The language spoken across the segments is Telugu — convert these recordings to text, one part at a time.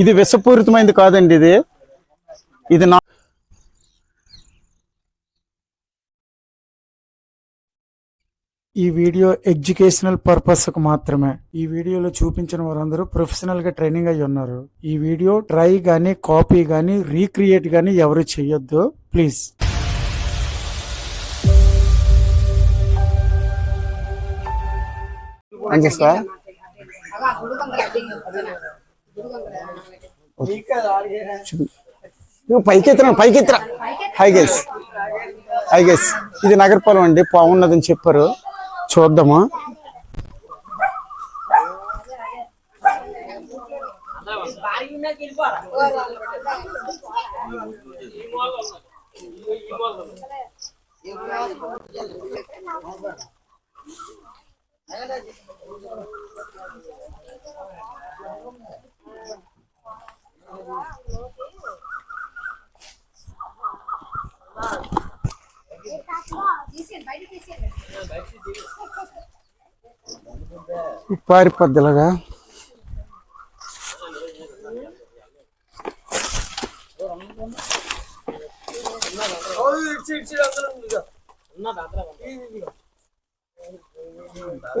ఇది విషపూరితమైనది కాదండి ఇది. ఇది నా ఈ వీడియో ఎడ్యుకేషనల్ పర్పస్కు మాత్రమే. ఈ వీడియోలో చూపించిన వారందరూ ప్రొఫెషనల్గా ట్రైనింగ్ అయి ఉన్నారు. ఈ వీడియో ట్రై గానీ కాపీ గానీ రీక్రియేట్ గానీ ఎవరు చేయొద్దు. ప్లీజ్. అంతే సార్. నువ్వు పైకెత్తరా? పైకెత్తరా? హై గెస్ హై గెస్ ఇది నగరపాలెం అండి. బాగున్నదని చెప్పారు. చూద్దాము? పారిపోద్ది ఇలాగా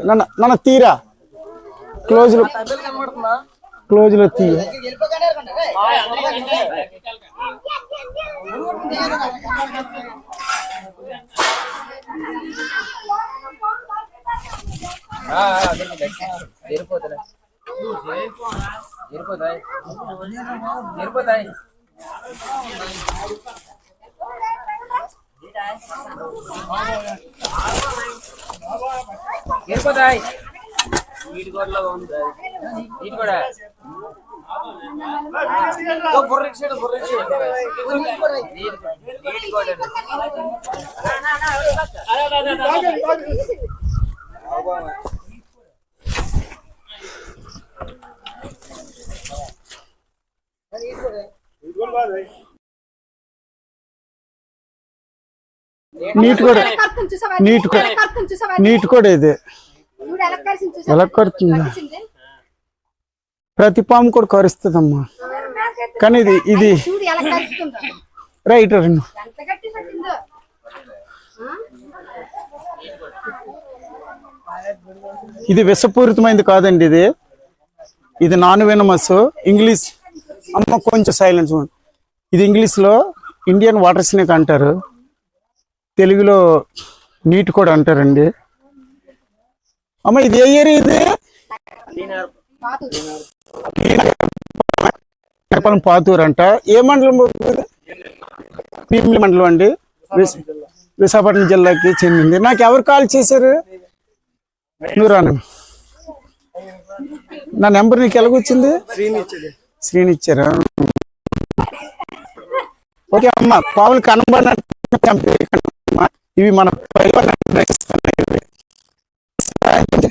నన్న తీరా. క్లోజ్ లో క్లోజ్లో తీయ. జరిపోతాయి ఉంది కూడా? నీట్ కూడా. నీట్ కూడా. నీట్ కూడా ఇది. ఎలా ప్రతి పాము కూడా కరుస్తుందమ్మా. కానీ ఇది ఇది రైట్ రెండు ఇది విషపూరితమైనది కాదండి ఇది. ఇది నాన్ వెనమస్. ఇంగ్లీష్ అమ్మ కొంచెం సైలెన్స్ ఇది ఇంగ్లీష్లో ఇండియన్ వాటర్ స్నేక్ అంటారు. తెలుగులో నీట్ కూడా అంటారండి. అమ్మ ఇది ఏ ఏరియా ఇది? పాతు నేపాలం పాతూరు అంట. ఏ మండలం పీమిలి మండలం అండి. విశాఖపట్నం జిల్లాకి చెందింది. నాకు ఎవరు కాల్ చేశారు? నువ్వు నా నెంబర్ నీకు ఎలాగొచ్చింది శ్రీని ఇచ్చారా? ఓకే అమ్మ పావులు కనబడినట్టు ఇవి మన పరిపాలన రక్షిస్తున్నాయి ఇవి. తననా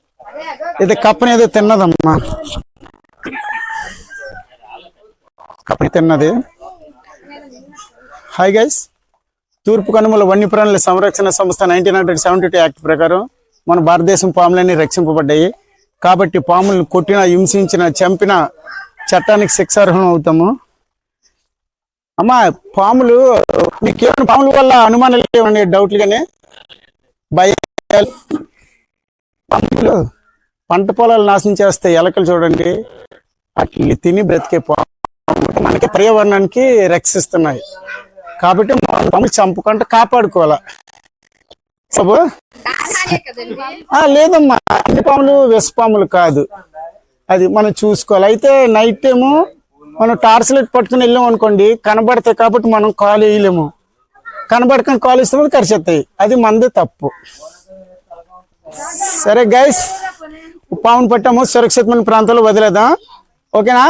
ఇది కప్పని ఏదో తిన్నదమ్మా. కప్పని తిన్నది. హాయ్ గైస్ తూర్పు కనుమల వన్యప్రాణుల సంరక్షణ సంస్థ nineteen hundred seventy two act ప్రకారం మన భారతదేశం పాములన్నీ రక్షింపబడ్డాయి. కాబట్టి పాములను కొట్టిన హింసించిన చంపిన చట్టానికి శిక్షార్హం అవుతాము. అమ్మా పాములు మీకేమైనా పాముల వల్ల అనుమానాలు ఏమన్నా డౌట్లు కానీ భయాలు? పాములు పంట పొలాలు నాశనం చేస్తాయి ఎలకలు చూడండి అట్లా తిని బ్రతికే మనకి పర్యావరణానికి రక్షిస్తున్నాయి. కాబట్టి మనం పాములు చంపకుండా కాపాడుకోవాలా. ఆ, లేదమ్మా. అన్ని పాములు విష పాములు కాదు. అది మనం చూసుకోవాలి. అయితే నైట్ టైము మనం టార్చ్ లైట్ పట్టుకుని వెళ్ళాం అనుకోండి కనబడతాయి కాబట్టి మనం కాలు వేయలేము. కనబడకని కాలు ఇస్తే కరిచేస్తాయి అది మంది తప్పు. సరే గైస్ పామును పట్టాము సురక్షితమైన ప్రాంతంలో వదిలేదాం ఓకేనా?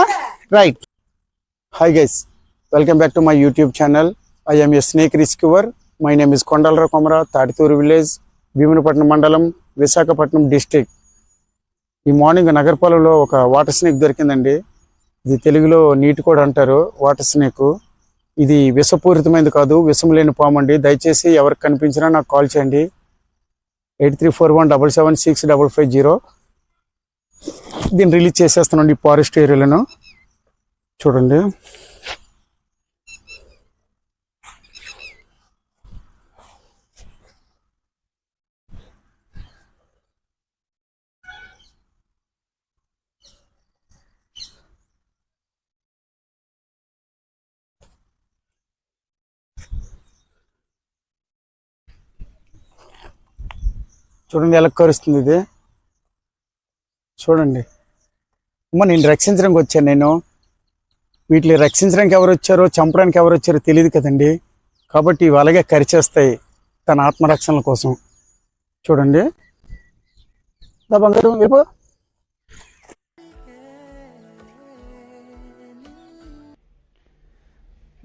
Right hi guys welcome back to my YouTube channel I am a snake rescuer my name is Kondalarao Komara Tatituru village Bheemunipatnam మండలం విశాఖపట్నం డిస్టిక్ ఈ మార్నింగ్ నగరపాలెంలో ఒక వాటర్ స్నేక్ దొరికిందండి. ఇది తెలుగులో నీటి కూడా అంటారు వాటర్ స్నేక్ ఇది విషపూరితమైనది కాదు విషం లేని పాము అండి. దయచేసి ఎవరికి కనిపించినా నాకు కాల్ చేయండి. Eight three four one double seven six double five zero. దీన్ని రిలీజ్ చేసేస్తానండి ఈ ఫారెస్ట్ ఏరియాలను చూడండి. చూడండి ఎలా కరుస్తుంది ఇది. చూడండి. అమ్మ నేను రక్షించడానికి వచ్చాను నేను. వీటిని రక్షించడానికి ఎవరు వచ్చారో చంపడానికి ఎవరు వచ్చారో తెలియదు కదండి. కాబట్టి ఇవి అలాగే కరిచేస్తాయి తన ఆత్మరక్షణ కోసం. చూడండి. దా బంగారు వెళ్ళిపో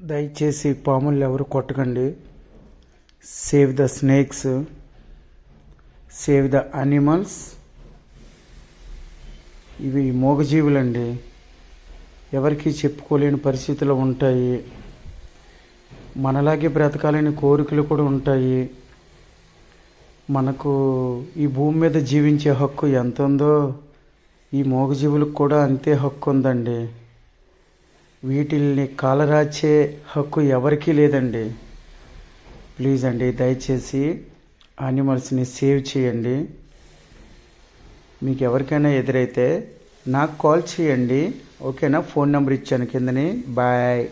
దయచేసి పాములు ఎవరు కొట్టకండి. Save the snakes save the animals ఇవి మూగజీవులండి. ఎవరికి చెప్పుకోలేని పరిస్థితులు ఉంటాయి. మనలాగే బ్రతకాలని కోరికలు కూడా ఉంటాయి. మనకు ఈ భూమి మీద జీవించే హక్కు ఎంత ఉందో ఈ మూగజీవులకు కూడా అంతే హక్కు ఉందండి. వీటిల్ని కాలరాచే హక్కు ఎవరికీ లేదండి. ప్లీజ్ అండి దయచేసి యానిమల్స్ని సేవ్ చేయండి. మీకు ఎవరికైనా ఎదురైతే నాకు కాల్ చేయండి. ఓకేనా? ఫోన్ నెంబర్ ఇచ్చాను కిందని. బాయ్.